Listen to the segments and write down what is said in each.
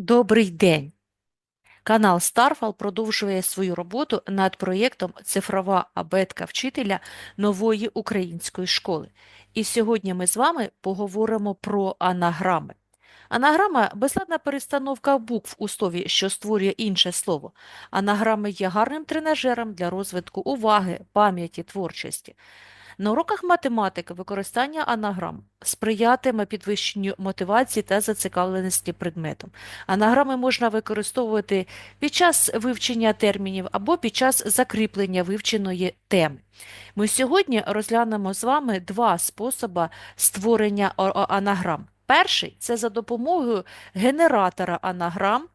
Добрий день! Канал Старфал продовжує свою роботу над проєктом Цифрова абетка вчителя нової української школи. І сьогодні ми з вами поговоримо про анаграми. Анаграма – безладна перестановка букв у слові, що створює інше слово. Анаграми є гарним тренажером для розвитку уваги, пам'яті, творчості. На уроках математики використання анаграм сприятиме підвищенню мотивації та зацікавленості предметом. Анаграми можна використовувати під час вивчення термінів або під час закріплення вивченої теми. Ми сьогодні розглянемо з вами два способи створення анаграм. Перший це за допомогою генератора анаграм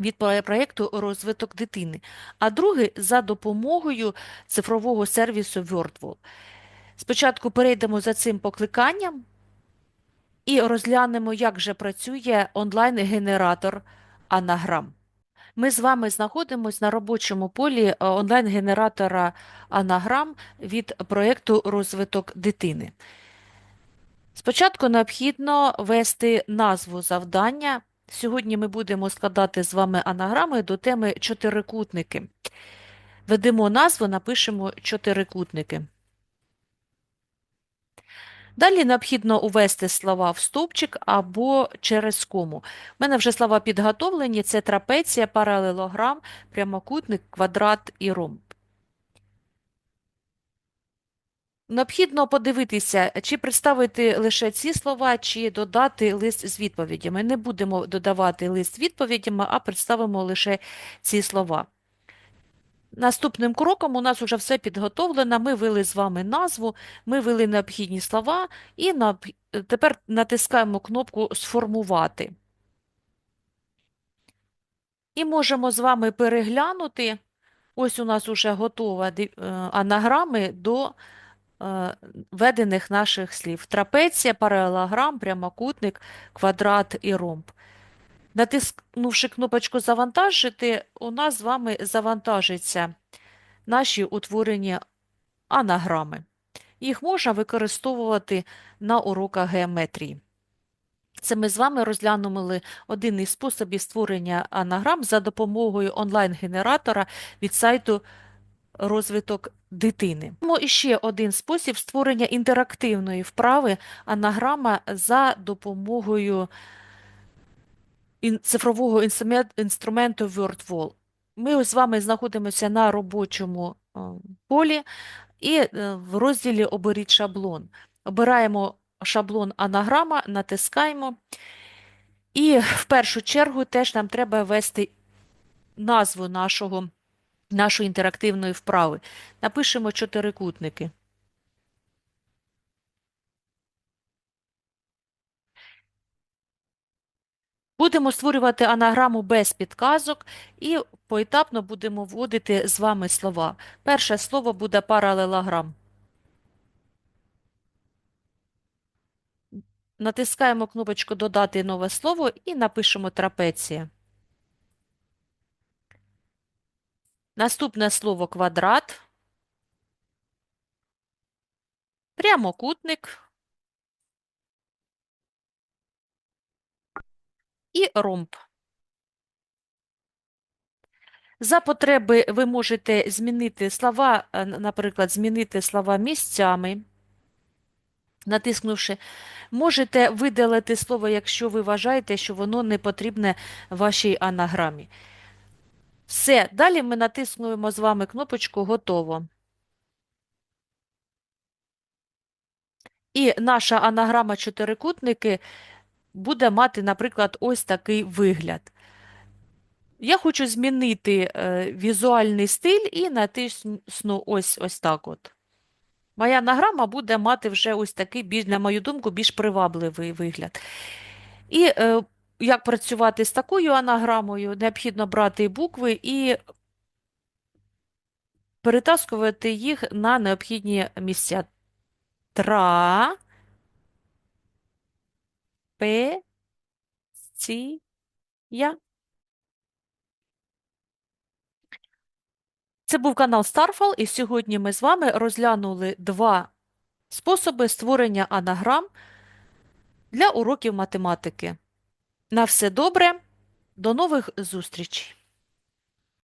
від проєкту розвиток дитини, а другий за допомогою цифрового сервісу WordWall. Спочатку перейдемо за цим покликанням і розглянемо, як же працює онлайн-генератор анаграм. Ми з вами знаходимося на робочому полі е, онлайн-генератора анаграм від проєкту розвиток дитини. Спочатку необхідно ввести назву завдання. Сьогодні ми будемо складати з вами анаграми до теми чотирикутники. Ведемо назву, напишемо чотирикутники. Далі необхідно увести слова в стовпчик або через кому. У мене вже слова підготовлені: це трапеція, паралелограм, прямокутник, квадрат і ромб. Необхідно подивитися, чи представити лише ці слова, чи додати лист з відповідями. Не будемо додавати лист з відповідями, а представимо лише ці слова. Наступним кроком у нас вже все підготовлено. Ми ввели з вами назву, ми ввели необхідні слова і тепер натискаємо кнопку Сформувати. І можемо з вами переглянути. Ось у нас вже готова е, анаграми до е, введених наших слів. Трапеція, паралелограм, прямокутник, квадрат і ромб. Натиснувши кнопочку Завантажити, у нас з вами завантажаться наші утворені анаграми. Їх можна використовувати на уроках геометрії. Це ми з вами розглянули один із способів створення анаграм за допомогою онлайн-генератора від сайту розвиток дитини. Маємо іще один спосіб створення інтерактивної вправи анаграма за допомогою цифрового інструмент- інструменту WordWall. Ми з вами знаходимося на робочому е, полі і е, в розділі Оберіть шаблон. Обираємо шаблон анаграма, натискаємо. І в першу чергу теж нам треба ввести назву нашого, нашої інтерактивної вправи. Напишемо чотирикутники. Будемо створювати анаграму без підказок і поетапно будемо вводити з вами слова. Перше слово буде паралелограм. Натискаємо кнопочку Додати нове слово і напишемо трапеція. Наступне слово квадрат, прямокутник і ромб. За потреби ви можете змінити слова, е, наприклад, змінити слова місцями, натиснувши. Можете видалити слово, якщо ви вважаєте, що воно не потрібне вашій анаграмі. Все, далі ми натиснуємо з вами кнопочку Готово. І наша анаграма чотирикутники буде мати, наприклад, ось такий вигляд. Я хочу змінити е, візуальний стиль і натисну ось, ось так от. Моя анаграма буде мати вже ось такий, на мою думку, більш привабливий вигляд. І е, як працювати з такою анаграмою, необхідно брати букви і перетаскувати їх на необхідні місця. Тра, пе. Це був канал Starfall, і сьогодні ми з вами розглянули два способи створення анаграм для уроків математики. На все добре! До нових зустрічей!